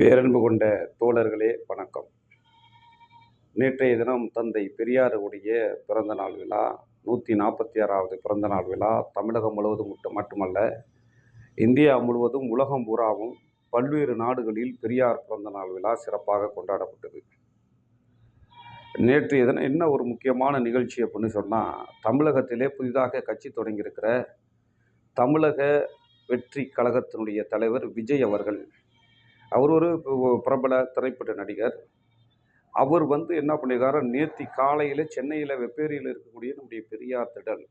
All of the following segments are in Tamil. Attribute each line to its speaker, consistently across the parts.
Speaker 1: பேரன்பு கொண்ட தோழர்களே வணக்கம். நேற்றைய தினம் தந்தை பெரியாருடைய பிறந்த நாள் விழா நூற்றி நாற்பத்தி ஆறாவது பிறந்த நாள் விழா தமிழகம் முழுவதும் மட்டும் மட்டுமல்ல இந்தியா முழுவதும் உலகம் பூராவும் பல்வேறு நாடுகளில் பெரியார் பிறந்த நாள் விழா சிறப்பாக கொண்டாடப்பட்டது. நேற்றைய தினம் என்ன ஒரு முக்கியமான நிகழ்ச்சி அப்படின்னு சொன்னால் தமிழகத்திலே புதிதாக கட்சி தொடங்கியிருக்கிற தமிழக வெற்றி கழகத்தினுடைய தலைவர் விஜய் அவர்கள் அவர் ஒரு பிரபல திரைப்பட நடிகர். அவர் வந்து என்ன பண்ணியிருக்காரு நேற்று காலையில் சென்னையில் வெப்பேரியில் இருக்கக்கூடிய நம்முடைய பெரியார் திடல்.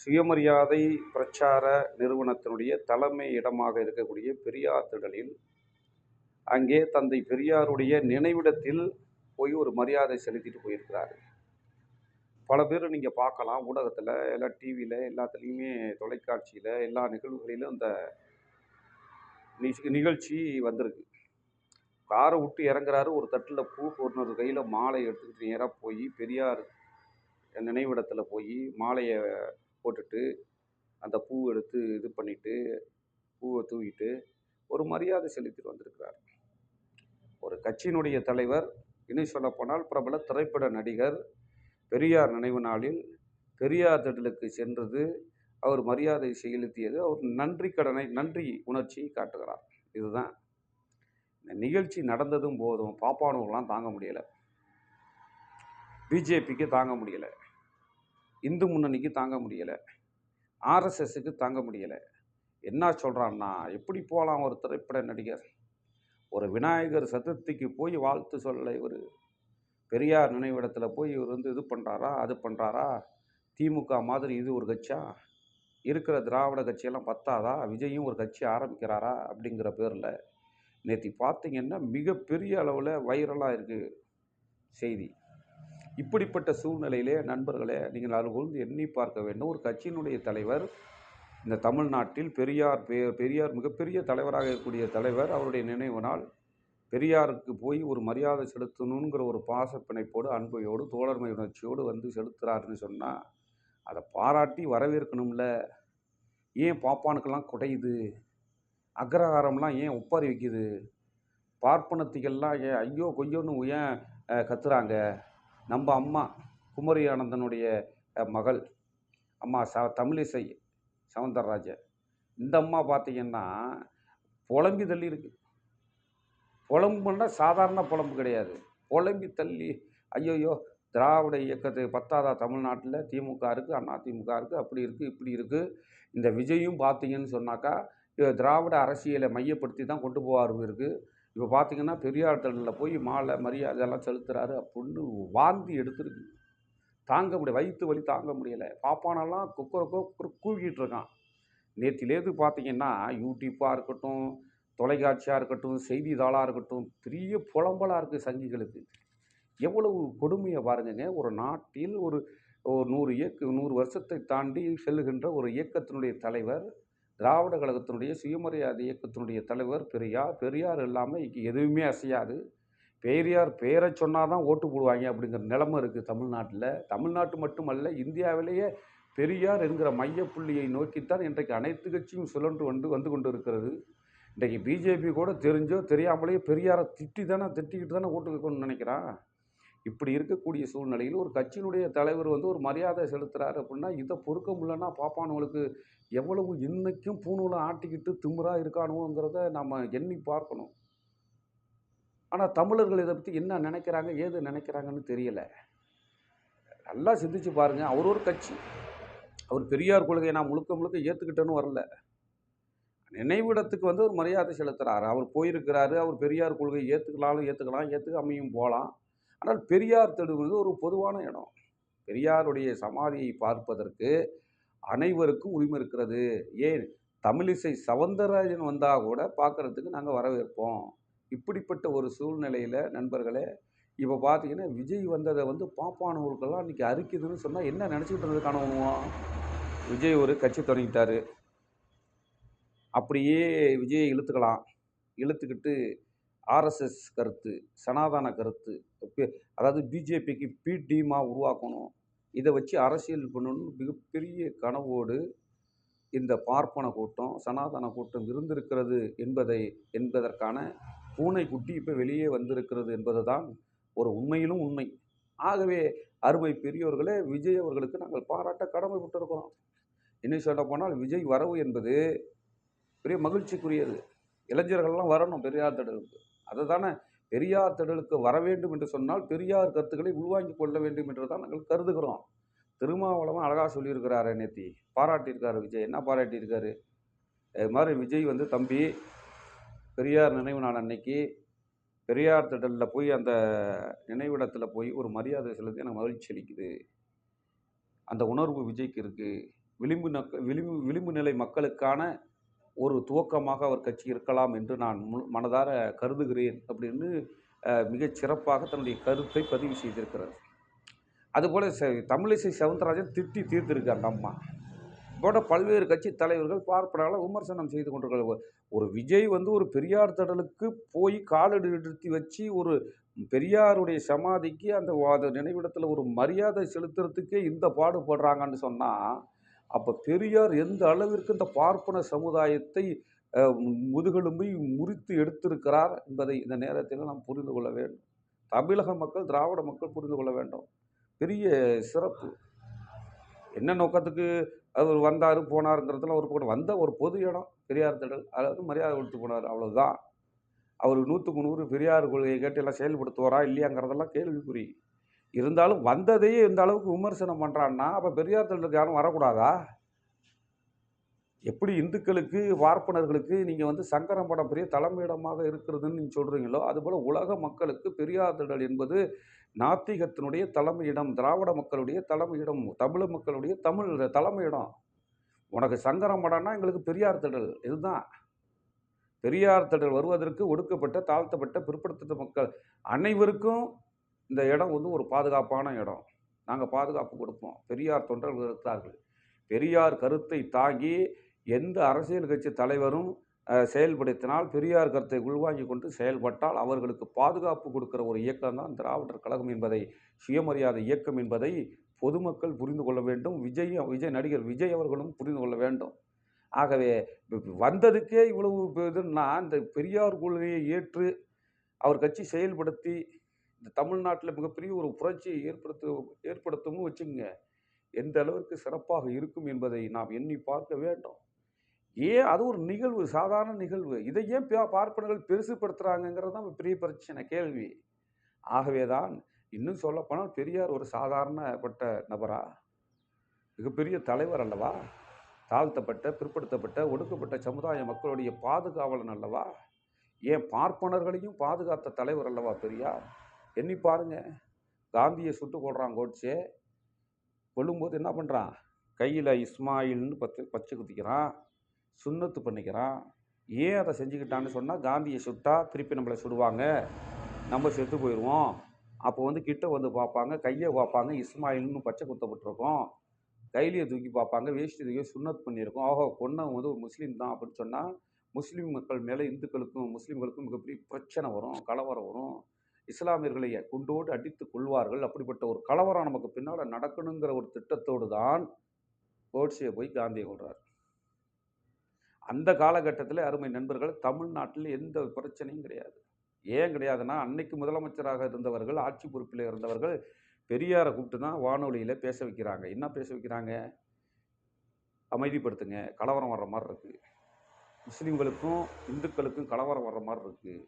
Speaker 1: சுயமரியாதை பிரச்சார நிறுவனத்தினுடைய தலைமை இடமாக இருக்கக்கூடிய பெரியார் திடலில் அங்கே தந்தை பெரியாருடைய நினைவிடத்தில் போய் ஒரு மரியாதை செலுத்திட்டு போயிருக்கிறாரு. பல பேர் நீங்கள் பார்க்கலாம். ஊடகத்தில் எல்லா டிவியில் எல்லாத்துலேயுமே தொலைக்காட்சியில் எல்லா நிகழ்வுகளிலும் அந்த நிகழ்ச்சி வந்திருக்கு. காரை விட்டு இறங்குறாரு. ஒரு தட்டில் பூ இன்னொரு கையில் மாலை எடுத்துக்கிட்டு நேராக போய் பெரியார் நினைவிடத்தில் போய் மாலையை போட்டுட்டு அந்த பூ எடுத்து இது பண்ணிட்டு பூவை தூவிட்டு ஒரு மரியாதை செலுத்திட்டு வந்திருக்கிறார். ஒரு கட்சியினுடைய தலைவர் இன்னும் சொல்லப்போனால் பிரபல திரைப்பட நடிகர் பெரியார் நினைவு நாளில் பெரியார் திடலுக்கு சென்றது அவர் மரியாதை செலுத்தியது. அவர் நன்றி கடனை நன்றி உணர்ச்சியை காட்டுகிறார். இதுதான். இந்த நிகழ்ச்சி நடந்ததும் போதும் பாப்பானுவெல்லாம் தாங்க முடியலை. பிஜேபிக்கு தாங்க முடியலை. இந்து முன்னணிக்கு தாங்க முடியலை. ஆர்எஸ்எஸுக்கு தாங்க முடியலை. என்ன சொல்கிறான்னா எப்படி போகலாம் ஒரு திரைப்பட நடிகர்? ஒரு விநாயகர் சதுர்த்திக்கு போய் வாழ்த்து சொல்ல இவர். பெரியார் நினைவிடத்தில் போய் இவர் வந்து இது பண்ணுறாரா அது பண்ணுறாரா திமுக மாதிரி இது ஒரு கட்சியா இருக்கிற திராவிட கட்சியெல்லாம் பத்தாதா? விஜயும் ஒரு கட்சி ஆரம்பிக்கிறாரா? அப்படிங்கிற பேரில் நேற்று பார்த்தீங்கன்னா மிகப்பெரிய அளவில் வைரலாக இருக்குது செய்தி. இப்படிப்பட்ட சூழ்நிலையிலே நண்பர்களே நீங்கள் அலுகூர்ந்து எண்ணி பார்க்க வேண்டும். ஒரு கட்சியினுடைய தலைவர் இந்த தமிழ்நாட்டில் பெரியார் பெ பெரியார் மிகப்பெரிய தலைவராக இருக்கக்கூடிய தலைவர் அவருடைய நினைவு நாள் பெரியாருக்கு போய் ஒரு மரியாதை செலுத்தணுங்கிற ஒரு பாச பிணைப்போடு அன்பையோடு தோழர்மை உணர்ச்சியோடு வந்து செலுத்துறாருன்னு சொன்னால் அதை பாராட்டி வரவேற்கணும்ல. ஏன் பாப்பானுக்கெல்லாம் குடையுது? அக்ரஹாரம்லாம் ஏன் ஒப்பாரி வைக்குது? பார்ப்பனத்திகள்லாம் ஏன் ஐயோ கொய்யோன்னு ஏன் கத்துறாங்க? நம்ம அம்மா குமரி ஆனந்தனுடைய மகள். அம்மா ச தமிழிசை சவுந்தரராஜன் இந்த அம்மா பார்த்தீங்கன்னா புலம்பி தள்ளி இருக்கு. புலம்புன்னா சாதாரண புலம்பு கிடையாது. புலம்பி தள்ளி ஐயோயோ திராவிட இயக்கத்துக்கு பத்தாதா தமிழ்நாட்டில் திமுக இருக்குது அண்ணா திமுக இருக்குது அப்படி இருக்குது இப்படி இருக்குது இந்த விஜயும் பார்த்தீங்கன்னு சொன்னாக்கா திராவிட அரசியலை மையப்படுத்தி தான் கொண்டு போவார் இருக்குது இப்போ பார்த்தீங்கன்னா பெரியார் திடலில் போய் மாலை மரியாதை எல்லாம் செலுத்துகிறாரு அப்படின்னு வாந்தி எடுத்துருக்கு. தாங்க முடியல வயிற்று வலி தாங்க முடியலை. பாப்பானெல்லாம் குக்கரக்கோ கூவிக்கிட்டு இருக்கான். நேற்றிலேருந்து பார்த்தீங்கன்னா யூடியூப்பாக இருக்கட்டும் தொலைக்காட்சியாக இருக்கட்டும் செய்தித்தாளாக இருக்கட்டும் பெரிய புலம்பலாக இருக்குது சங்கிகளுக்கு. எவ்வளவு கொடுமையை பாருங்கங்க. ஒரு நாட்டில் ஒரு ஒரு நூறு இயக்க நூறு வருஷத்தை தாண்டி செல்லுகின்ற ஒரு இயக்கத்தினுடைய தலைவர் திராவிட கழகத்தினுடைய சுயமரியாதை இயக்கத்தினுடைய தலைவர் பெரியார் பெரியார் இல்லாமல் இங்கே எதுவுமே அசையாது. பெரியார் பேரை சொன்னால் தான் ஓட்டு போடுவாங்க அப்படிங்கிற நிலமை இருக்குது தமிழ்நாட்டில். தமிழ்நாட்டு மட்டுமல்ல இந்தியாவிலேயே பெரியார் என்கிற மையப்புள்ளியை நோக்கித்தான் இன்றைக்கு அனைத்து கட்சியும் சுழன்று வந்து வந்து கொண்டு இருக்கிறது இன்றைக்கு பிஜேபி கூட தெரிஞ்சோ தெரியாமலேயே பெரியாரை திட்டி தானே திட்டிக்கிட்டு தானே ஓட்டு வைக்கணும்னு நினைக்கிறான் இப்படி இருக்கக்கூடிய சூழ்நிலையில் ஒரு கட்சியினுடைய தலைவர் வந்து ஒரு மரியாதை செலுத்துகிறாரு அப்படின்னா இதை பொறுக்க முடியலன்னா பாப்பானவங்களுக்கு எவ்வளவு இன்னைக்கும் பூணூலை ஆட்டிக்கிட்டு திமுறாக இருக்கானுங்கிறத நம்ம எண்ணி பார்க்கணும். ஆனால் தமிழர்கள் இதை பற்றி என்ன நினைக்கிறாங்க ஏது நினைக்கிறாங்கன்னு தெரியல. நல்லா சிந்திச்சு பாருங்க. அவர் ஒரு கட்சி. அவர் பெரியார் கொள்கையை நான் முழுக்க முழுக்க ஏற்றுக்கிட்டேன்னு வரல. நினைவிடத்துக்கு வந்து ஒரு மரியாதை செலுத்துகிறாரு அவர் போயிருக்கிறாரு. அவர் பெரியார் கொள்கையை ஏற்றுக்கலாலும் ஏற்றுக்கலாம் ஏற்றுக்காமையும் போகலாம். ஆனால் பெரியார் தெரு ஒரு பொதுவான இடம். பெரியாருடைய சமாதியை பார்ப்பதற்கு அனைவருக்கும் உரிமை இருக்கிறது. ஏன்? தமிழிசை சவுந்தரராஜன் வந்தால் கூட பார்க்கறதுக்கு நாங்கள் வரவேற்போம். இப்படிப்பட்ட ஒரு சூழ்நிலையில் நண்பர்களே இப்போ பார்த்தீங்கன்னா விஜய் வந்ததை வந்து பாப்பானவர்களுக்கெல்லாம் இன்றைக்கி அரிக்குதுன்னு சொன்னால் என்ன நினச்சிக்கிட்டு இருந்ததுக்கான காணணுவோம் விஜய் ஒரு கட்சி தொடங்கிட்டார். அப்படியே விஜயை இழுத்துக்கலாம். இழுத்துக்கிட்டு ஆர்எஸ்எஸ் கருத்து சனாதன கருத்து அதாவது பிஜேபிக்கு பி டீமாக உருவாக்கணும். இதை வச்சு அரசியல் பண்ணணும்னு மிகப்பெரிய கனவோடு இந்த பார்ப்பன கூட்டம் சனாதன கூட்டம் இருந்திருக்கிறது என்பதை என்பதற்கான பூனைக்குட்டி இப்போ வெளியே வந்திருக்கிறது என்பது தான் ஒரு உண்மையிலும் உண்மை. ஆகவே அருமை பெரியோர்களே விஜய் அவர்களுக்கு நாங்கள் பாராட்ட கடமைப்பட்டிருக்கிறோம். இன்னும் சொல்ல போனால் விஜய் வரவு என்பது பெரிய மகிழ்ச்சிக்குரியது. இளைஞர்கள்லாம் வரணும் பெரியார் திடலுக்கு அதை தானே பெரியார் திடலுக்கு வர வேண்டும் என்று சொன்னால் பெரியார் கருத்துக்களை உள்வாங்கிக் கொள்ள வேண்டும் என்று தான் நாங்கள் கருதுகிறோம். திருமாவளவன் அழகாக சொல்லியிருக்கிறாரு நேத்தி. பாராட்டியிருக்காரு விஜய். என்ன பாராட்டியிருக்காரு? இது மாதிரி விஜய் வந்து தம்பி பெரியார் நினைவு நாள் அன்னைக்கு பெரியார் திடலில் போய் அந்த நினைவிடத்தில் போய் ஒரு மரியாதை செலுத்தி எனக்கு மகிழ்ச்சி அளிக்குது. அந்த உணர்வு விஜய்க்கு இருக்குது விளிம்பு நக்க விளிம்பு விளிம்பு நிலை மக்களுக்கான ஒரு துவக்கமாக அவர் கட்சி இருக்கலாம் என்று நான் மனதார கருதுகிறேன் அப்படின்னு மிகச் சிறப்பாக தன்னுடைய கருத்தை பதிவு செய்திருக்கிறார். அதுபோல் ச தமிழிசை சவுந்தரராஜன் திட்டி தீர்த்திருக்கு அம்மா போன்ற பல்வேறு கட்சி தலைவர்கள் பார்ப்பனால விமர்சனம் செய்து கொண்டிருக்கிறார். ஒரு- விஜய் வந்து ஒரு பெரியார் தடலுக்கு போய் காலடி வச்சு ஒரு பெரியாருடைய சமாதிக்கு அந்த அந்த நினைவிடத்தில் ஒரு மரியாதை செலுத்துறதுக்கே இந்த பாடுபடுறாங்கன்னு சொன்னால் அப்போ பெரியார் எந்த அளவிற்கு இந்த பார்ப்பன சமுதாயத்தை முதுகெலும்பை முறித்து எடுத்திருக்கிறார் என்பதை இந்த நேரத்தில் நாம் புரிந்து கொள்ள வேண்டும். தமிழக மக்கள் திராவிட மக்கள் புரிந்து கொள்ள வேண்டும். பெரிய சிறப்பு. என்ன நோக்கத்துக்கு அவர் வந்தார் போனாருங்கிறதுலாம் ஒரு பக்கம் வந்த ஒரு பொது இடம் பெரியார் திடல். அதாவது மரியாதை கொடுத்து போனார் அவ்வளோதான் அவர் நூற்றுக்கு நூறு பெரியார் கொள்கையை கேட்டு எல்லாம் செயல்படுத்துவாரா இல்லையாங்கிறதெல்லாம் கேள்விக்குறி. இருந்தாலும் வந்ததையே இந்த அளவுக்கு விமர்சனம் பண்ணுறான்னா அப்போ பெரியார் திடலுக்கு யாரும் வரக்கூடாதா? எப்படி இந்துக்களுக்கு பார்ப்பனர்களுக்கு நீங்கள் வந்து சங்கரம் படம் பெரிய தலைமையிடமாக இருக்கிறதுன்னு நீங்கள் சொல்கிறீங்களோ அதுபோல் உலக மக்களுக்கு பெரியார் திடல் என்பது நாத்திகத்தினுடைய தலைமையிடம் திராவிட மக்களுடைய தலைமையிடம் தமிழ் மக்களுடைய தமிழ் தலைமையிடம். உனக்கு சங்கரம் படம்னா எங்களுக்கு பெரியார் திடல் இதுதான். பெரியார் திடல் வருவதற்கு ஒடுக்கப்பட்ட தாழ்த்தப்பட்ட பிற்படுத்தப்பட்ட மக்கள் அனைவருக்கும் இந்த இடம் வந்து ஒரு பாதுகாப்பான இடம். நாங்கள் பாதுகாப்பு கொடுப்போம். பெரியார் தொண்டர்கள் இருக்கிறார்கள் பெரியார் கருத்தை தாங்கி எந்த அரசியல் கட்சி தலைவரும் செயல்படுத்தினால் பெரியார் கருத்தை உள்வாங்கி கொண்டு செயல்பட்டால் அவர்களுக்கு பாதுகாப்பு கொடுக்கிற ஒரு இயக்கம் தான் திராவிடர் கழகம் என்பதை சுயமரியாதை இயக்கம் என்பதை பொதுமக்கள் புரிந்து கொள்ள வேண்டும். விஜய் விஜய் நடிகர் விஜய் அவர்களும் புரிந்து கொள்ள வேண்டும். ஆகவே வந்ததுக்கே இவ்வளவு இதுன்னா இந்த பெரியார் கொள்கையை ஏற்று அவர் கட்சி செயல்படுத்தி இந்த தமிழ்நாட்டில் மிகப்பெரிய ஒரு புரட்சியை ஏற்படுத்த ஏற்படுத்தவும் வச்சுங்க எந்த அளவிற்கு சிறப்பாக இருக்கும் என்பதை நாம் எண்ணி பார்க்க வேண்டும். ஏன் அது ஒரு நிகழ்வு சாதாரண நிகழ்வு? இதை ஏன் பார்ப்பனர்கள் பெருசுப்படுத்துகிறாங்கங்கிறது தான் பெரிய பிரச்சனை கேள்வி. ஆகவே தான் இன்னும் சொல்லப்போனால் பெரியார் ஒரு சாதாரணப்பட்ட நபரா? மிகப்பெரிய தலைவர் அல்லவா? தாழ்த்தப்பட்ட பிற்படுத்தப்பட்ட ஒடுக்கப்பட்ட சமுதாய மக்களுடைய பாதுகாவலன் அல்லவா? ஏன் பார்ப்பனர்களையும் பாதுகாத்த தலைவர் அல்லவா பெரியார்? எண்ணி பாருங்கள் காந்தியை சுட்டு கொள்றான் கோட்ஸே. கொல்லும்போது என்ன பண்ணுறான் கையில் இஸ்மாயில்னு பத்து பச்சை குத்திக்கிறான். சுண்ணத்து பண்ணிக்கிறான். ஏன் அதை செஞ்சுக்கிட்டான்னு சொன்னால் காந்தியை சுட்டா திருப்பி நம்மளை சுடுவாங்க. நம்ம செத்து போயிடுவோம் அப்போ வந்து கிட்ட வந்து பார்ப்பாங்க கையை பார்ப்பாங்க இஸ்மாயில்னு பச்சை குத்தப்பட்டிருக்கோம். கைலியை தூக்கி பார்ப்பாங்க வேஷ்டி தூக்கி சுண்ணத் பண்ணியிருக்கோம். ஆஹோ கொன்னவன் வந்து ஒரு முஸ்லீம் தான் அப்படின்னு சொன்னால் முஸ்லீம் மக்கள் மேலே இந்துக்களுக்கும் முஸ்லீம்களுக்கும் மிகப்பெரிய பிரச்சனை வரும் கலவரம் வரும். இஸ்லாமியர்களை குண்டோடு அடித்து கொள்வார்கள். அப்படிப்பட்ட ஒரு கலவரம் நமக்கு பின்னால் நடக்கணுங்கிற ஒரு திட்டத்தோடு தான் கோட்ஸியை போய் காந்தியை கொள்கிறார் அந்த காலகட்டத்தில் அருமை நண்பர்கள் தமிழ்நாட்டில் எந்த பிரச்சனையும் கிடையாது. ஏன் கிடையாதுன்னா அன்னைக்கு முதலமைச்சராக இருந்தவர்கள் ஆட்சி பொறுப்பில் இருந்தவர்கள் பெரியாரை கூப்பிட்டு தான் வானொலியில் பேச வைக்கிறாங்க. என்ன பேச வைக்கிறாங்க? அமைதிப்படுத்துங்க. கலவரம் வர்ற மாதிரி இருக்குது முஸ்லீம்களுக்கும் இந்துக்களுக்கும் கலவரம் வர்ற மாதிரி இருக்குது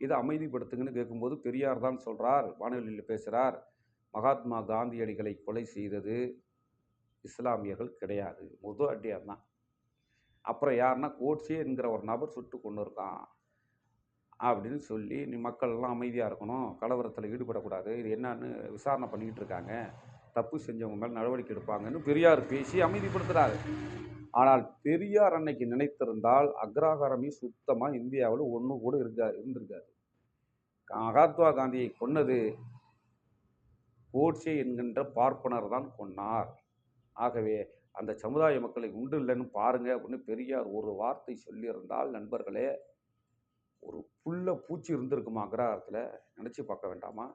Speaker 1: இதை அமைதிப்படுத்துங்கன்னு கேட்கும்போது பெரியார் தான் சொல்கிறார் வானொலியில் பேசுகிறார் மகாத்மா காந்தியடிகளை கொலை செய்தது இஸ்லாமியர்கள் கிடையாது. முது அடியார் தான். அப்புறம் யாருன்னா கோட்ஸே என்கிற ஒரு நபர் சுட்டு கொண்டு இருக்கான் அப்படின்னு சொல்லி நீ மக்கள் எல்லாம் அமைதியாக இருக்கணும் கலவரத்தில் ஈடுபடக்கூடாது இது என்னன்னு விசாரணை பண்ணிக்கிட்டு இருக்காங்க. தப்பு செஞ்சவங்க மேலே நடவடிக்கை எடுப்பாங்கன்னு பெரியார் பேசி அமைதிப்படுத்துகிறாரு ஆனால் பெரியார் அன்னைக்கு நினைத்திருந்தால் அக்ராகாரமே சுத்தமாக இந்தியாவில் ஒன்று கூட இருக்கா இருந்திருக்காது. மகாத்மா காந்தியை கொன்னது கோட்சே என்கின்ற பார்ப்பனர் தான் கொன்னார். ஆகவே அந்த சமுதாய மக்களை உண்டு இல்லைன்னு பாருங்க அப்படின்னு பெரியார் ஒரு வார்த்தை சொல்லியிருந்தால் நண்பர்களே ஒரு புல்ல பூச்சி இருந்திருக்குமா அக்ரஹாரத்தில்? நினச்சி பார்க்க வேண்டாமா?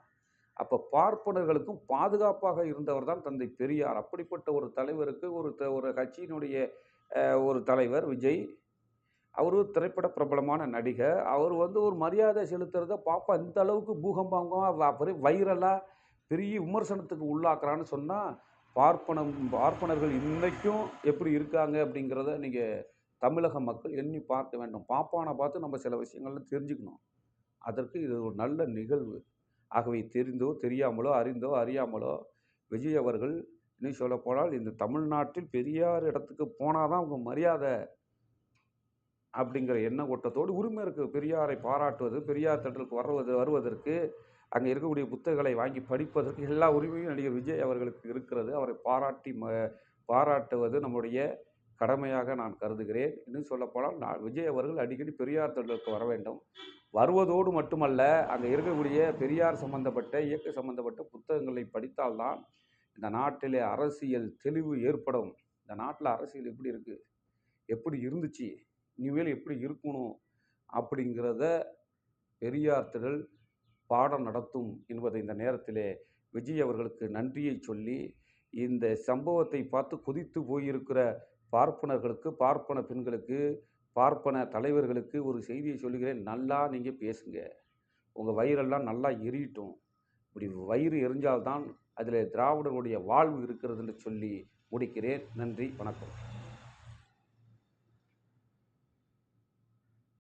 Speaker 1: அப்போ பார்ப்பனர்களுக்கும் பாதுகாப்பாக இருந்தவர் தான் தந்தை பெரியார். அப்படிப்பட்ட ஒரு தலைவருக்கு ஒரு த- ஒரு கட்சியினுடைய ஒரு தலைவர் விஜய். அவரு திரைப்பட பிரபலமான நடிகர். அவர் வந்து ஒரு மரியாதை செலுத்துறத பாப்பா இந்த அளவுக்கு பூகம்பங்கம் அப்புறம் வைரலாக பெரிய விமர்சனத்துக்கு உள்ளாக்குறான்னு சொன்னால் பார்ப்பனம் பார்ப்பனர்கள் இன்றைக்கும் எப்படி இருக்காங்க அப்படிங்கிறத நீங்கள் தமிழக மக்கள் எண்ணி பார்க்க வேண்டும். பாப்பானை பார்த்து நம்ம சில விஷயங்கள்லாம் தெரிஞ்சுக்கணும். அதற்கு இது ஒரு நல்ல நிகழ்வு. ஆகவே தெரிந்தோ தெரியாமலோ அறிந்தோ அறியாமலோ விஜய் அவர்கள் இன்னும் சொல்லப்போனால் இந்த தமிழ்நாட்டில் பெரியார் இடத்துக்கு போனால் தான் அவங்க மரியாதை அப்படிங்கிற எண்ண ஓட்டத்தோடு உரிமை இருக்குது பெரியாரை பாராட்டுவது பெரியார் தட்டலுக்கு வருவது வருவதற்கு அங்கே இருக்கக்கூடிய புத்தகங்களை வாங்கி படிப்பதற்கு எல்லா உரிமையும் நடிகர் விஜய் அவர்களுக்கு இருக்கிறது. அவரை பாராட்டி ம பாராட்டுவது நம்முடைய கடமையாக நான் கருதுகிறேன். இன்னும் சொல்லப்போனால் நான் விஜய் அவர்கள் அடிக்கடி பெரியார் தொழிலுக்கு வர வேண்டும். வருவதோடு மட்டுமல்ல அங்கே இருக்கக்கூடிய பெரியார் சம்பந்தப்பட்ட இயக்க சம்பந்தப்பட்ட புத்தகங்களை படித்தால்தான் இந்த நாட்டிலே அரசியல் தெளிவு ஏற்படும். இந்த நாட்டில் அரசியல் எப்படி இருக்குது எப்படி இருந்துச்சு? இனிமேல் எப்படி இருக்கணும்? அப்படிங்கிறத பெரியார் பாடம் நடத்தும் என்பதை இந்த நேரத்திலே விஜய் அவர்களுக்கு நன்றியை சொல்லி இந்த சம்பவத்தை பார்த்து கொதித்து போயிருக்கிற பார்ப்பனர்களுக்கு பார்ப்பன பெண்களுக்கு பார்ப்பன தலைவர்களுக்கு ஒரு செய்தியை சொல்லுகிறேன். நல்லா நீங்கள் பேசுங்க. உங்கள் வயிறெல்லாம் நல்லா எரியட்டும். இப்படி வயிறு எரிஞ்சால்தான் அதில் திராவிடனுடைய வாழ்வு இருக்கிறதுன்னு சொல்லி முடிக்கிறேன். நன்றி வணக்கம்.